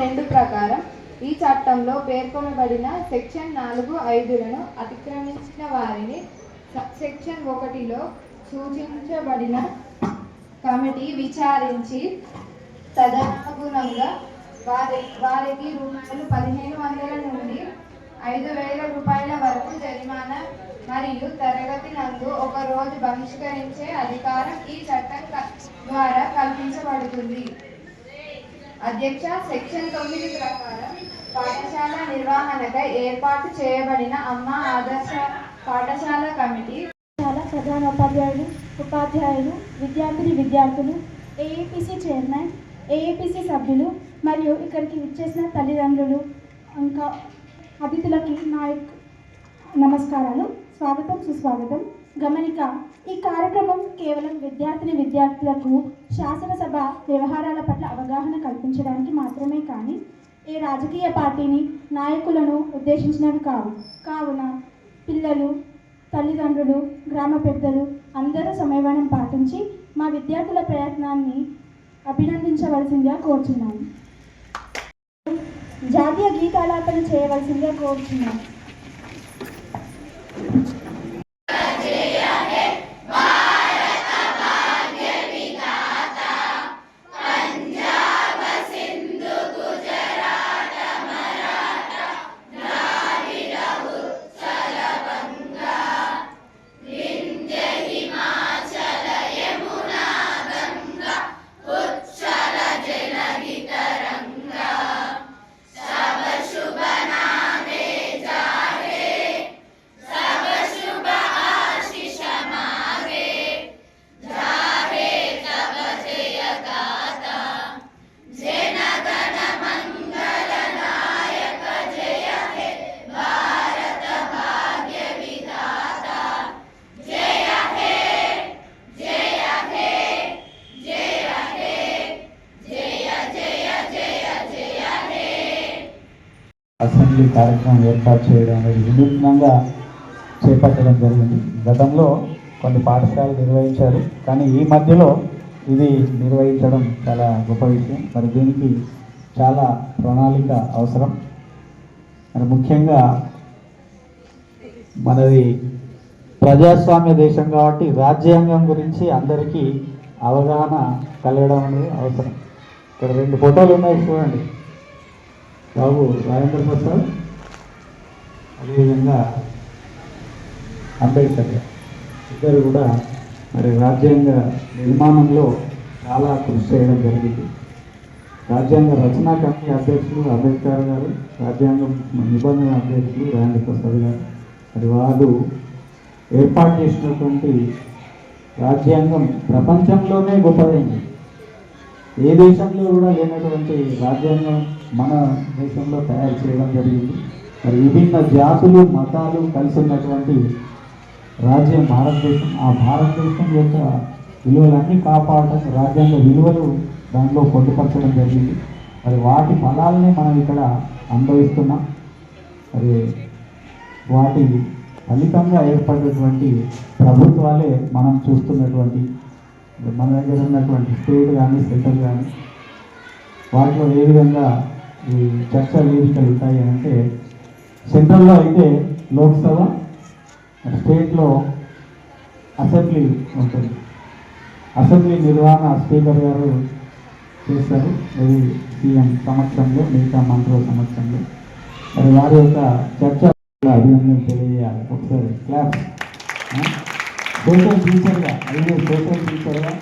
రెండు ప్రకారం ఈ చట్టంలో పేర్కొనబడిన సెక్షన్ నాలుగు ఐదులను అతిక్రమించిన వారిని సెక్షన్ ఒకటిలో సూచించబడిన కమిటీ విచారించి తదనుగుణంగా వారి వారికి రూపాయలు పదిహేను వందల నుండి ఐదు వేల రూపాయల వరకు జరిమానా మరియు తరగతి నందు ఒక రోజు బహిష్కరించే అధికారం ఈ చట్టం ద్వారా కల్పించబడుతుంది. అధ్యక్ష సెక్షన్ తొమ్మిది ప్రకారం పాఠశాల నిర్వహణకై ఏర్పాటు చేయబడిన అమ్మ ఆదర్శ పాఠశాల కమిటీ చాలా ప్రధాన ఉపాధ్యాయులు ఉపాధ్యాయులు విద్యార్థిని విద్యార్థులు ఏఏపిసి చైర్మన్ ఏఏపిసి సభ్యులు మరియు ఇక్కడికి విచ్చేసిన తల్లిదండ్రులు ఇంకా అతిథులకి నా నమస్కారాలు. స్వాగతం సుస్వాగతం. గమనిక ఈ కార్యక్రమం కేవలం విద్యార్థిని విద్యార్థులకు శాసనసభ వ్యవహారాల పట్ల అవగాహన కల్పించడానికి మాత్రమే కానీ ఏ రాజకీయ పార్టీని నాయకులను ఉద్దేశించినవి కావు. కావున పిల్లలు తల్లిదండ్రులు గ్రామ పెద్దలు అందరూ సమయవనం పాటించి మా విద్యార్థుల ప్రయత్నాన్ని అభినందించవలసిందిగా కోరుచున్నాను జాతీయ గీతాలాపన చేయవలసిందిగా కోరుచున్నాను అసెంబ్లీ కార్యక్రమం ఏర్పాటు చేయడం అనేది వినూత్నంగా చేపట్టడం జరిగింది. గతంలో కొన్ని పాఠశాలలు నిర్వహించారు కానీ ఈ మధ్యలో ఇది నిర్వహించడం చాలా గొప్ప విషయం. మరి దీనికి చాలా ప్రణాళిక అవసరం. మరి ముఖ్యంగా మనది ప్రజాస్వామ్య దేశం కాబట్టి రాజ్యాంగం గురించి అందరికీ అవగాహన కలగడం అనేది అవసరం. ఇక్కడ రెండు ఫోటోలు ఉన్నాయి చూడండి. బాబు రాజేంద్ర ప్రసాద్ అదేవిధంగా అంబేద్కర్ ఇద్దరు కూడా మరి రాజ్యాంగ నిర్మాణంలో చాలా కృషి చేయడం జరిగింది. రాజ్యాంగ రచనా కమిటీ అధ్యక్షులు అంబేద్కర్ గారు రాజ్యాంగం నిబంధన అధ్యక్షులు రాజేంద్ర ప్రసాద్ గారు. మరి వారు ఏర్పాటు చేసినటువంటి రాజ్యాంగం ప్రపంచంలోనే గొప్పదైంది. ఏ దేశంలో కూడా లేనటువంటి రాజ్యాంగం మన దేశంలో తయారు చేయడం జరిగింది. మరి విభిన్న జాతులు మతాలు కలిసి ఉన్నటువంటి రాజ్యం భారతదేశం. ఆ భారతదేశం యొక్క విలువలన్నీ కాపాడటం రాజ్యాంగ విలువలు దాంట్లో పొందుపరచడం జరిగింది. మరి వాటి ఫలాలని మనం ఇక్కడ అనుభవిస్తున్నాం. మరి వాటి ఫలితంగా ఏర్పడినటువంటి ప్రభుత్వాలే మనం చూస్తున్నటువంటి మన దగ్గర ఉన్నటువంటి స్టేట్ కానీ సెంటర్ కానీ వాటిలో ఏ విధంగా ఈ చర్చా వేదికలు ఉంటాయి అంటే సెంట్రల్లో అయితే లోక్సభ స్టేట్లో అసెంబ్లీ ఉంటుంది. అసెంబ్లీ నిర్వహణ స్పీకర్ గారు చేస్తారు. అది సీఎం సమక్షంలో మిగతా మంత్రుల సమక్షంలో. మరి వారి యొక్క చర్చ అభినందన తెలియజేయాలి. ఒకసారి క్లాస్ సోషల్ టీచర్గా అయితే సోషల్ టీచర్గా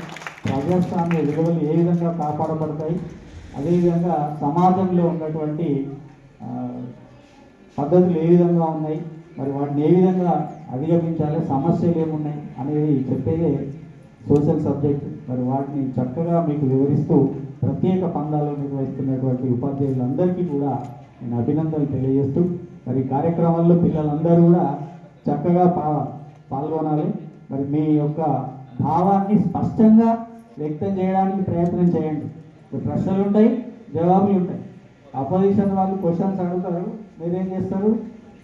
ప్రజాస్వామ్య విలువలు ఏ విధంగా కాపాడబడతాయి అదేవిధంగా సమాజంలో ఉన్నటువంటి పద్ధతులు ఏ విధంగా ఉన్నాయి మరి వాటిని ఏ విధంగా అధిగమించాలి సమస్యలు ఏమున్నాయి అనేది చెప్పేదే సోషల్ సబ్జెక్ట్. మరి వాటిని చక్కగా మీకు వివరిస్తూ ప్రత్యేక పందాలు నిర్వహిస్తున్నటువంటి ఉపాధ్యాయులందరికీ కూడా నేను అభినందనలు తెలియజేస్తూ మరి కార్యక్రమాల్లో పిల్లలందరూ కూడా చక్కగా పా పాల్గొనాలి. మరి మీ యొక్క భావాన్ని స్పష్టంగా వ్యక్తం చేయడానికి ప్రయత్నం చేయండి. ప్రశ్నలు ఉంటాయి జవాబులు ఉంటాయి. అపోజిషన్ వాళ్ళు క్వశ్చన్స్ అడుగుతారు మీరేం చేస్తారు?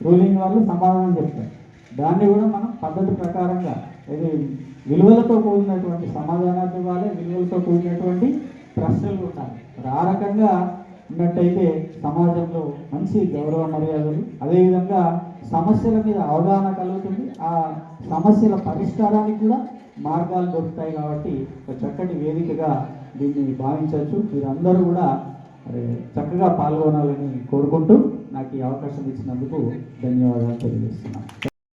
రూలింగ్ వాళ్ళు సమాధానం చెప్తారు. దాన్ని కూడా మనం పద్ధతి ప్రకారంగా ఇది విలువలతో కూడినటువంటి సమాధానాలు ఇవ్వాలి విలువలతో కూడినటువంటి ప్రశ్నలు ఉండాలి. ఆ రకంగా ఉన్నట్టయితే సమాజంలో మంచి గౌరవ మర్యాదలు అదేవిధంగా సమస్యల మీద అవగాహన కలుగుతుంది. ఆ సమస్యల పరిష్కారానికి కూడా మార్గాలు దొరుకుతాయి కాబట్టి ఒక చక్కటి వేదికగా దీన్ని భావించవచ్చు. మీరందరూ కూడా చక్కగా పాల్గొనాలని కోరుకుంటూ నాకు ఈ అవకాశం ఇచ్చినందుకు ధన్యవాదాలు తెలియజేస్తున్నాను.